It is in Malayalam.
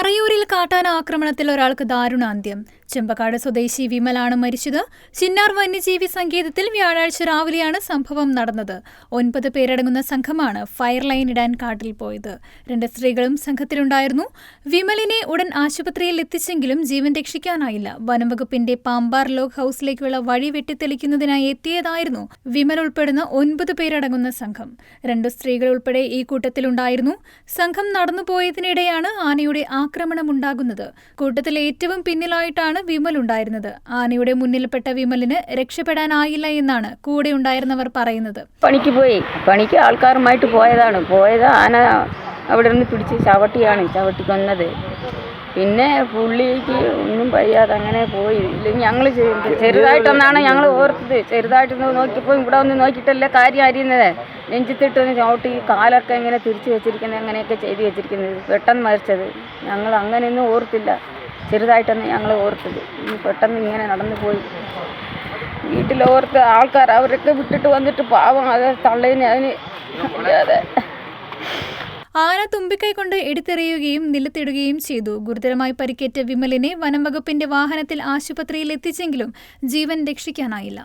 മറയൂരിൽ കാട്ടാന ആക്രമണത്തിൽ ഒരാൾക്ക് ദാരുണാന്ത്യം. ചെമ്പക്കാട് സ്വദേശി വിമലാണ് മരിച്ചത്. ചിന്നാർ വന്യജീവി സങ്കേതത്തിൽ വ്യാഴാഴ്ച രാവിലെയാണ് സംഭവം നടന്നത്. ഒൻപത് പേരടങ്ങുന്ന സംഘമാണ് ഫയർ ലൈൻ ഇടാൻ കാട്ടിൽ പോയത്. രണ്ട് സ്ത്രീകളും സംഘത്തിലുണ്ടായിരുന്നു. വിമലിനെ ഉടൻ ആശുപത്രിയിൽ എത്തിച്ചെങ്കിലും ജീവൻ രക്ഷിക്കാനായില്ല. വനംവകുപ്പിന്റെ പാമ്പാർ ലോഗ് ഹൌസിലേക്കുള്ള വഴി വെട്ടിത്തെളിക്കുന്നതിനായി എത്തിയതായിരുന്നു വിമൽ ഉൾപ്പെടുന്ന ഒൻപത് പേരടങ്ങുന്ന സംഘം. രണ്ട് സ്ത്രീകൾ ഉൾപ്പെടെ ഈ കൂട്ടത്തിലുണ്ടായിരുന്നു. സംഘം നടന്നു നടന്നുപോയതിനിടെയാണ് ആനയുടെ ആക്രമണമുണ്ടാകുന്നത്. കൂട്ടത്തിൽ ഏറ്റവും പിന്നിലായിട്ടാണ് വിമൽ ഉണ്ടായിരുന്നത്. ആനയുടെ മുന്നിൽപ്പെട്ട വിമലിന് രക്ഷപ്പെടാനായില്ല എന്നാണ് കൂടെ ഉണ്ടായിരുന്നവർ പറയുന്നത്. പണിക്ക് പോയി. പണിക്ക് ആൾക്കാരുമായിട്ട് പോയതാണ്. പോയത് ആന അവിടെ നിന്ന് പിടിച്ച് ചവിട്ടിയാണ്. ചവിട്ടി കൊന്നത്. പിന്നെ പുള്ളിക്ക് ഒന്നും വയ്യാതെ അങ്ങനെ പോയി. ഇല്ലെങ്കിൽ ഞങ്ങൾ ചെറുതായിട്ടൊന്നാണ് ഞങ്ങൾ ഓർത്തത്. ചെറുതായിട്ടൊന്ന് നോക്കിയപ്പോൾ ഇവിടെ ഒന്ന് നോക്കിയിട്ടല്ലേ കാര്യം അറിയുന്നത്. നെഞ്ചത്തിട്ട് ഒന്ന് ചവിട്ടി കാലൊക്കെ ഇങ്ങനെ തിരിച്ചു വെച്ചിരിക്കുന്നത് അങ്ങനെയൊക്കെ ചെയ്തു വെച്ചിരിക്കുന്നത്. പെട്ടെന്ന് മരിച്ചത്. ഞങ്ങൾ അങ്ങനെയൊന്നും ഓർത്തില്ല. ചെറുതായിട്ടൊന്നും ഞങ്ങൾ ഓർത്തത്. പെട്ടെന്ന് ഇങ്ങനെ നടന്നു പോയി. വീട്ടിലോർത്ത് ആൾക്കാർ അവരൊക്കെ വിട്ടിട്ട് വന്നിട്ട് പാവം അത് തള്ളേനെ അതിന് ആന തുമ്പിക്കൈ കൊണ്ട് എടുത്തെറിയുകയും നിലത്തിടുകയും ചെയ്തു. ഗുരുതരമായി പരിക്കേറ്റ വിമലിനെ വനംവകുപ്പിന്റെ വാഹനത്തിൽ ആശുപത്രിയിൽ എത്തിച്ചെങ്കിലും ജീവൻ രക്ഷിക്കാനായില്ല.